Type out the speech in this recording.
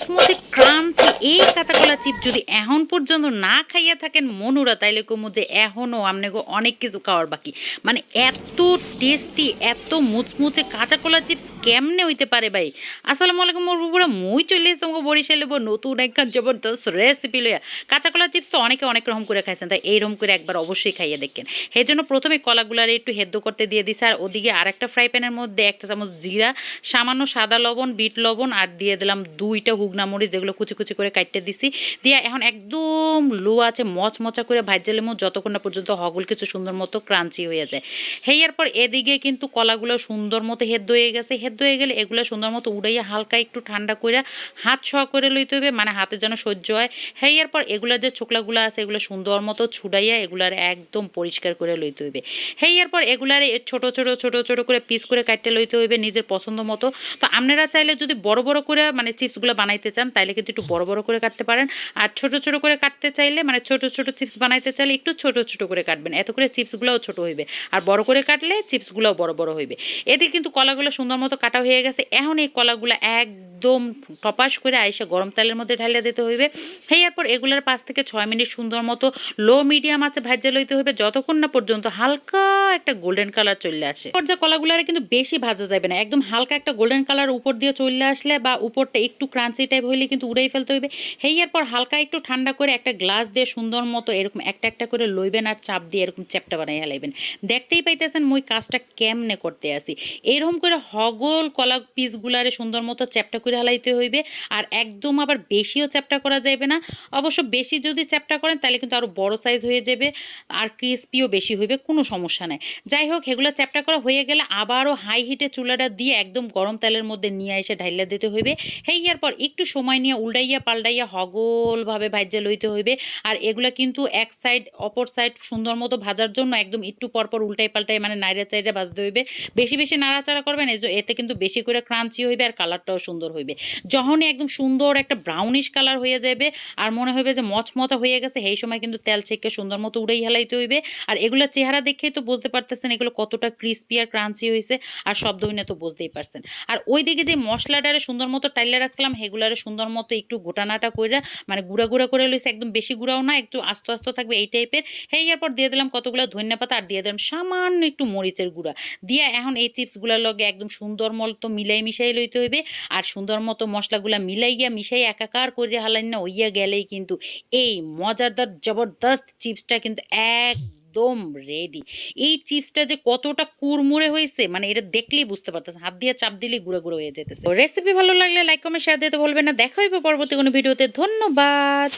মচমচে ক্রাঞ্চি এই কাঁচা কলা চিপ যদি এখন পর্যন্ত না খাইয়া থাকেন মনুরা, তাইলে কমু যে এখনও আপনাকে অনেক কিছু খাওয়ার বাকি। মানে এত টেস্টি এত মুচমুচে কাঁচা কলা চিপস কেমনে হইতে পারে ভাই? আসসালামু আলাইকুম মোর বুবুরা মই চলে এসে তোমাকে বরিশালে নতুন একখান জবরদস্ত রেসিপি লইয়া। কাঁচা কলা চিপস তো অনেকে অনেক রকম করে খাইছেন, তাই এইরকম করে একবার অবশ্যই খাইয়ে দেখেন। সেই জন্য প্রথমে কলাগুলারে একটু হেদ্দ করতে দিয়ে দিছে, আর ওদিকে আর একটা ফ্রাই প্যানের মধ্যে একটা চামচ জিরা, সামান্য সাদা লবণ, বিট লবণ, আর দিয়ে দিলাম দুইটা হুগনা মরিচ, যেগুলো কুচি কুচি করে কাটতে দিছি। দিয়ে এখন একদম লো আছে, মচমচা করে ভাজ্যা লেমু যতক্ষণ না পর্যন্ত হগল কিছু সুন্দর মতো ক্রাঞ্চি হয়ে যায়। হেয়ার পর এদিকে কিন্তু কলাগুলো সুন্দর মতো হেদ্দ হয়ে গেছে। হেদ্দ হয়ে গেলে এগুলো সুন্দর মতো উড়াইয়া হালকা একটু ঠান্ডা করে হাত ছোঁয়া করে লইতে হবে মানে হাতে যেন সহ্য হয়। হেয়ার পর এগুলার যে ছোকলাগুলো আছে, এগুলো সুন্দর মতো ছুডাইয়া এগুলার একদম পরিষ্কার করে লইতে হইবে। হেয়ার পর এগুলারে ছোট ছোট ছোট ছোট করে পিস করে কাটতে লইতে হইবে নিজের পছন্দ মতো। তো আপনারা চাইলে যদি বড় বড় করে মানে চিপসগুলো বানাইতে চান, তাইলে কিন্তু একটু বড় বড় করে কাটতে পারেন। আর ছোট ছোট করে কাটতে চাইলে মানে ছোট ছোট চিপস বানাইতে চাইলে একটু ছোট ছোট করে কাটবেন। এত করে চিপসগুলোও ছোট হইবে। আর বড় করে কাটলে চিপসগুলোও বড় বড় হইবে। এতে কিন্তু কলাগুলো সুন্দর মতো কাটা হয়ে গেছে। এখন এই কলাগুলো একদম টপাস করে আইসে গরম তেলের মধ্যে ঢালিয়ে দিতে হইবে। হেয়ার পর এগুলার পাঁচ থেকে ছয় মিনিট সুন্দর মতো লো মিডিয়াম আছে ভাজা লইতে হবে যতক্ষণ না পর্যন্ত হালকা একটা গোল্ডেন কালার চলে আসে। পর্যা কলাগুলারে কিন্তু বেশি ভাজা যাবে না। একদম হালকা একটা গোল্ডেন কালার উপর দিয়ে চলে আসলে বা উপরটা একটু ক্রাঞ্চি টাইপ হইলে কিন্তু উড়াই ফেলতে হইবে। হেয়ার পর হালকা একটু ঠান্ডা করে একটা গ্লাস দিয়ে সুন্দর মতো এরকম একটা একটা করে লইবেন আর চাপ দিয়ে এরকম চ্যাপটা বানাই হেলাইবেন দেখতেই পাইতেছেন মই কাজটা কেমনে করতে আসি এরকম করে হগল কলা পিসগুলারে সুন্দর মতো চ্যাপটা করে হালাইতে হইবে। আর একদম আবার বেশিও চ্যাপটা করা যাবে না। অবশ্য বেশি যদি চ্যাপটা করেন, তাহলে কিন্তু আরও বড় সাইজ হয়ে যাবে আর ক্রিস্পিও বেশি হইবে, কোনো সমস্যা নাই। যাই হোক, এগুলো চ্যাপটা করা হয়ে গেলে আবারও হাই হিটে চুলাটা দিয়ে একদম গরম তেলের মধ্যে নিয়ে এসে ঢাইলা দিতে হইবে। হেয়ার পর একটু সময় নিয়ে উল্টাইয়া পাল্টাইয়া হগলভাবে ভাজ্যা লইতে হইবে। আর এগুলা কিন্তু এক সাইড অপর সাইড সুন্দর মতো ভাজার জন্য একদম একটু পরপর উল্টাই পাল্টাই মানে নাইরা চাইরা ভাজতে হইবে। বেশি বেশি নাড়াচাড়া করবেন এতে কিন্তু বেশি করে ক্রাঞ্চি হইবে আর কালারটাও সুন্দর হইবে। যখনই একদম সুন্দর একটা ব্রাউনিশ কালার হয়ে যাবে আর মনে হবে যে মচমচা হয়ে গেছে, সেই সময় কিন্তু তেল ছেঁকে সুন্দর মতো উড়াই হেলাইতে হইবে। আর এগুলো চেহারা দেখেই তো বুঝতে পারতেছেন এগুলো কতটা ক্রিস্পি আর ক্রাঞ্চি হয়েছে আর শব্দ হইনে তো বুঝতেই পারছেন। আর ওই দিকে যে মশলাটারে সুন্দর মতো টাইলে রাখছিলাম, সেগুলারে সুন্দর মতো একটু গোটানাটা করে মানে গুঁড়া গুঁড়া করে লইছে, একদম বেশি গুঁড়াও না, একটু আস্তে আস্তে থাকবে এই টাইপের হ্যাঁ পর দিয়ে দিলাম কতগুলো ধনিয়া পাতা আর দিয়ে দিলাম সামান্য একটু মরিচের গুঁড়া। দিয়ে এখন এই চিপসগুলোর লগে একদম সুন্দর মতো মিলাই মিশাই লইতে হইবে। আর সুন্দর মতো মশলাগুলা মিলাইয়া মিশাই একাকার করে হালাইন না, ওইয়া গেলেই কিন্তু এই মজারদার জবরদস্ত চিপসটা কিন্তু এক একদম রেডি এই চিপসটা যে কতটা কুড়মুড়ে হয়েছে মানে এটা দেখলেই বুঝতে পারতেছে হাত দিয়ে চাপ দিলেই গুঁড়ো গুঁড়ো হয়ে যেতেছে রেসিপি ভালো লাগলে লাইক কমেন্ট শেয়ার দিতে বলবেন না, দেখা হইবে পরবর্তী কোনো ভিডিওতে ধন্যবাদ!